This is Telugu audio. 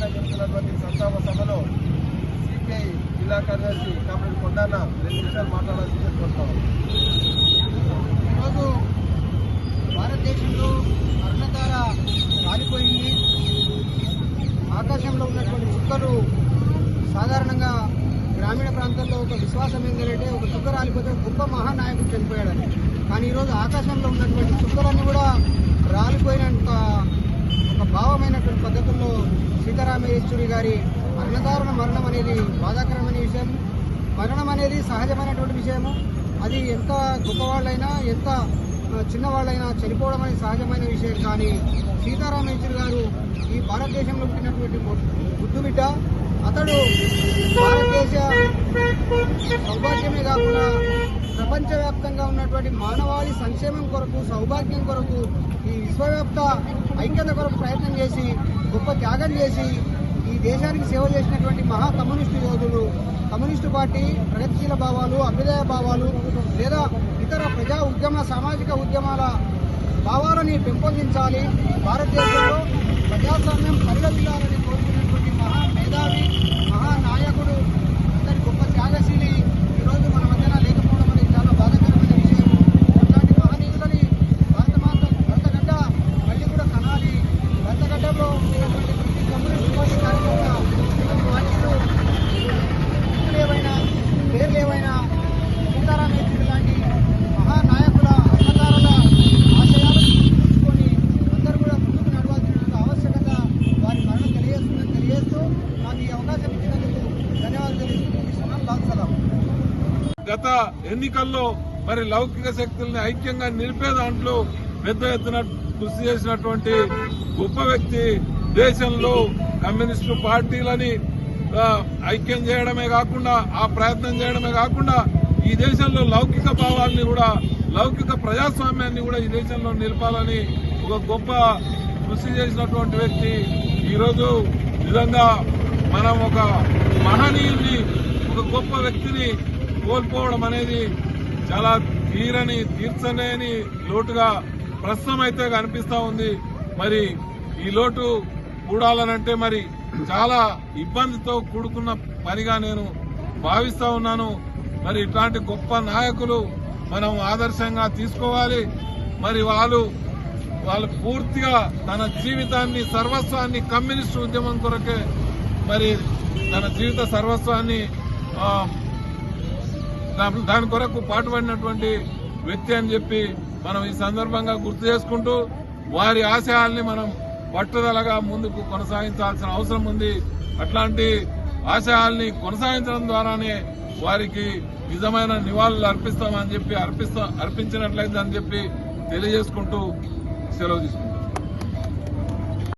సందర్భంగా జరుగుతున్నటువంటి సంతాప సభలో సిపిఐ జిల్లా కార్యదర్శి కామ్రేడ్ కొండాన రెండు నిమిషాలు మాట్లాడాల్సి చేసుకుంటాం ఈరోజు భారతదేశంలో అర్ణధార రాలిపోయింది. ఆకాశంలో ఉన్నటువంటి చుక్కలు సాధారణంగా గ్రామీణ ప్రాంతాల్లో ఒక విశ్వాసం ఏంటంటే ఒక చుక్క రాలిపోతే గొప్ప మహానాయకుడు చనిపోయాడని. కానీ ఈరోజు ఆకాశంలో ఉన్నటువంటి చుక్కలన్నీ కూడా సీతారామ గారి మరణదారుణ మరణం అనేది బాధాకరమైన విషయం. మరణం అనేది సహజమైనటువంటి విషయము. అది ఎంత గొప్పవాళ్ళైనా ఎంత చిన్నవాళ్ళైనా చనిపోవడం అనేది సహజమైన విషయం. కానీ సీతారామ యేచూరి గారు ఈ భారతదేశంలో పుట్టినటువంటి బుద్ధు బిడ్డ అతడు భారతదేశ సౌభాగ్యమే కాకుండా ప్రపంచవ్యాప్తంగా ఉన్నటువంటి మానవాళి సంక్షేమం కొరకు సౌభాగ్యం కొరకు ఈ విశ్వవ్యాప్త ఐక్యత కొరకు ప్రయత్నం చేసి గొప్ప త్యాగం చేసి ఈ దేశానికి సేవ చేసినటువంటి మహా కమ్యూనిస్టు యోధులు కమ్యూనిస్టు పార్టీ ప్రగతిశీల భావాలు అభ్యుదయ భావాలు లేదా ఇతర ప్రజా ఉద్యమ సామాజిక ఉద్యమాల భావాలని పెంపొందించాలి. భారతదేశంలో ప్రజాస్వామ్యం పరిగతిల్లాలని కోరుకున్నటువంటి మహా మేధావి మహా గత ఎన్నికల్లో మరి లౌకిక శక్తుల్ని ఐక్యంగా నిలిపే దాంట్లో పెద్ద ఎత్తున కృషి చేసినటువంటి గొప్ప వ్యక్తి దేశంలో కమ్యూనిస్టు పార్టీలని ఐక్యం చేయడమే కాకుండా ఆ ప్రయత్నం చేయడమే కాకుండా ఈ దేశంలో లౌకిక భావాల్ని కూడా లౌకిక ప్రజాస్వామ్యాన్ని కూడా ఈ దేశంలో నిలపాలని ఒక గొప్ప కృషి చేసినటువంటి వ్యక్తి. ఈరోజు నిజంగా మనం ఒక మహనీయుల్ని ఒక గొప్ప వ్యక్తిని కోల్పోవడం అనేది చాలా తీరని తీర్చలేని లోటుగా ప్రస్తుతం అయితే కనిపిస్తా ఉంది. మరి ఈ లోటు కూడాలనంటే మరి చాలా ఇబ్బందితో కూడుకున్న పనిగా నేను భావిస్తా ఉన్నాను. మరి ఇట్లాంటి గొప్ప నాయకులు మనం ఆదర్శంగా తీసుకోవాలి. మరి వాళ్ళు వాళ్ళు పూర్తిగా తన జీవితాన్ని సర్వస్వాన్ని కమ్యూనిస్ట్ ఉద్యమం కొరకే మరి తన జీవిత సర్వస్వాన్ని దాని కొరకు పాటుపడినటువంటి వ్యక్తి అని చెప్పి మనం ఈ సందర్భంగా గుర్తు చేసుకుంటూ వారి ఆశయాల్ని మనం పట్టుదలగా ముందుకు కొనసాగించాల్సిన అవసరం ఉంది. అట్లాంటి ఆశయాల్ని కొనసాగించడం ద్వారానే వారికి నిజమైన నివాళులు అర్పిస్తామని చెప్పి అర్పిస్తా అర్పించినట్లయితే అని చెప్పి తెలియజేసుకుంటూ సెలవు తీసుకుంటాం